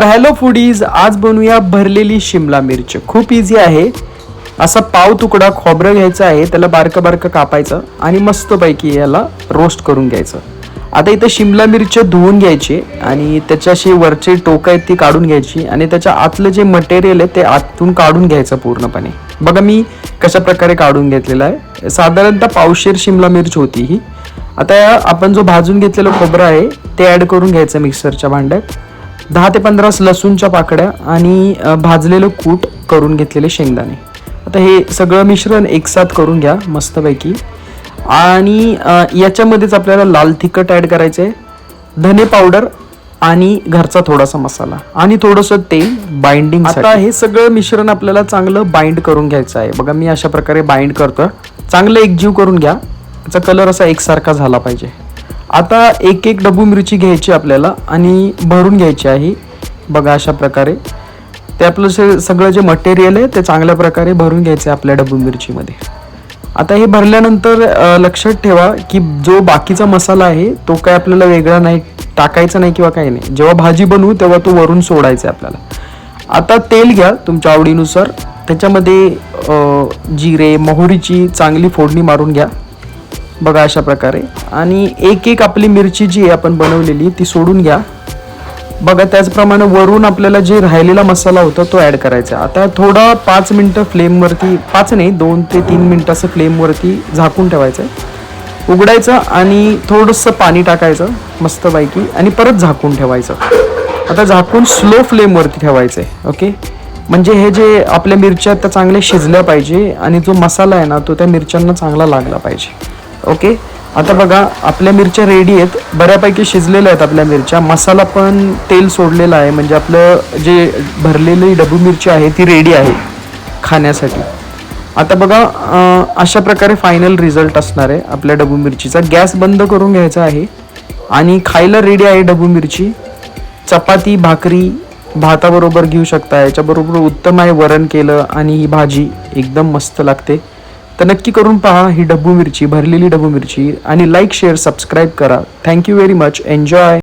तर hello foodies आज बनवूया भरलेली शिमला मिरच. खूप इझी आहे. असा पाव तुकडा खोबरं घ्यायचा आहे त्याला बारकं बारकं कापायचं आणि मस्तपैकी याला रोस्ट करून घ्यायचं. आता इथं शिमला मिरच धुवून घ्यायची आणि त्याच्याशी वरचे टोकं आहेत ती काढून घ्यायची आणि त्याच्या आतलं जे मटेरियल आहे ते आतून काढून घ्यायचं पूर्णपणे. बघा मी कशा प्रकारे काढून घेतलेलं आहे. साधारणतः पावशेर शिमला मिरची होती ही. आता आपण जो भाजून घेतलेलं खोबरं आहे ते ॲड करून घ्यायचं मिक्सरच्या भांड्यात. दहा ते पंधरा लसूणच्या पाकड्या आणि भाजलेलं कूट करून घेतलेले शेंगदाणे. आता हे सगळं मिश्रण एकसाथ करून घ्या मस्तपैकी. आणि याच्यामध्येच आपल्याला लाल तिखट ॲड करायचं आहे धने पावडर आणि घरचा थोडासा मसाला आणि थोडंसं तेल बाइंडिंग आता हे सगळं मिश्रण आपल्याला चांगलं बाइंड करून घ्यायचं आहे. बघा मी अशा प्रकारे बाइंड करतो चांगलं एकजीव करून घ्या. त्याचा कलर असा एकसारखा झाला पाहिजे. आता एक एक डबू मिरची घ्यायची आपल्याला आणि भरून घ्यायची आहे. बघा अशा प्रकारे. ते आपलं से सगळं जे मटेरियल आहे ते चांगल्या प्रकारे भरून घ्यायचं आहे आपल्या डबू मिरचीमध्ये. आता हे भरल्यानंतर लक्षात ठेवा की जो बाकीचा मसाला आहे तो काय आपल्याला वेगळा नाही टाकायचा नाही किंवा काही नाही. जेव्हा भाजी बनवू तेव्हा तो वरून सोडायचा आहे आपल्याला. आता तेल घ्या तुमच्या आवडीनुसार. त्याच्यामध्ये जिरे मोहरीची चांगली फोडणी मारून घ्या. बघा अशा प्रकारे. आणि एक एक आपली मिरची जी आहे आपण बनवलेली ती सोडून घ्या. बघा त्याचप्रमाणे वरून आपल्याला जे राहिलेला मसाला होता तो ॲड करायचा. आता थोडा पाच मिनटं फ्लेमवरती पाच नाही दोन ते तीन मिनटं असं फ्लेमवरती झाकून ठेवायचं. उघडायचं आणि थोडंसं पाणी टाकायचं मस्तपैकी आणि परत झाकून ठेवायचं. आता झाकून स्लो फ्लेमवरती ठेवायचं आहे ओके म्हणजे हे जे आपल्या मिरच्या त्या चांगल्या शिजल्या पाहिजे आणि जो मसाला आहे ना तो त्या मिरच्यांना चांगला लागला पाहिजे. ओके? आता बघा आपल्या मिरच्या रेडी आहेत. बऱ्यापैकी शिजलेल्या आहेत आपल्या मिरच्या. मसाला पण तेल सोडलेला आहे. म्हणजे आपलं जे भरलेली डबू मिरची आहे ती रेडी आहे खाण्यासाठी. आता बघा अशा प्रकारे फायनल रिझल्ट असणार आहे आपल्या डबू मिरचीचा. गॅस बंद करून घ्यायचा आहे. आणि खायला रेडी आहे डबू मिरची. चपाती भाकरी भाताबरोबर घेऊ शकता. याच्याबरोबर उत्तम आहे वरण केलं आणि ही भाजी एकदम मस्त लागते. तर नक्की करून पहा ही डब्बू मिरची भरलेली डब्बू मिरची. आणि लाईक शेअर सबस्क्राईब करा. Thank you very much enjoy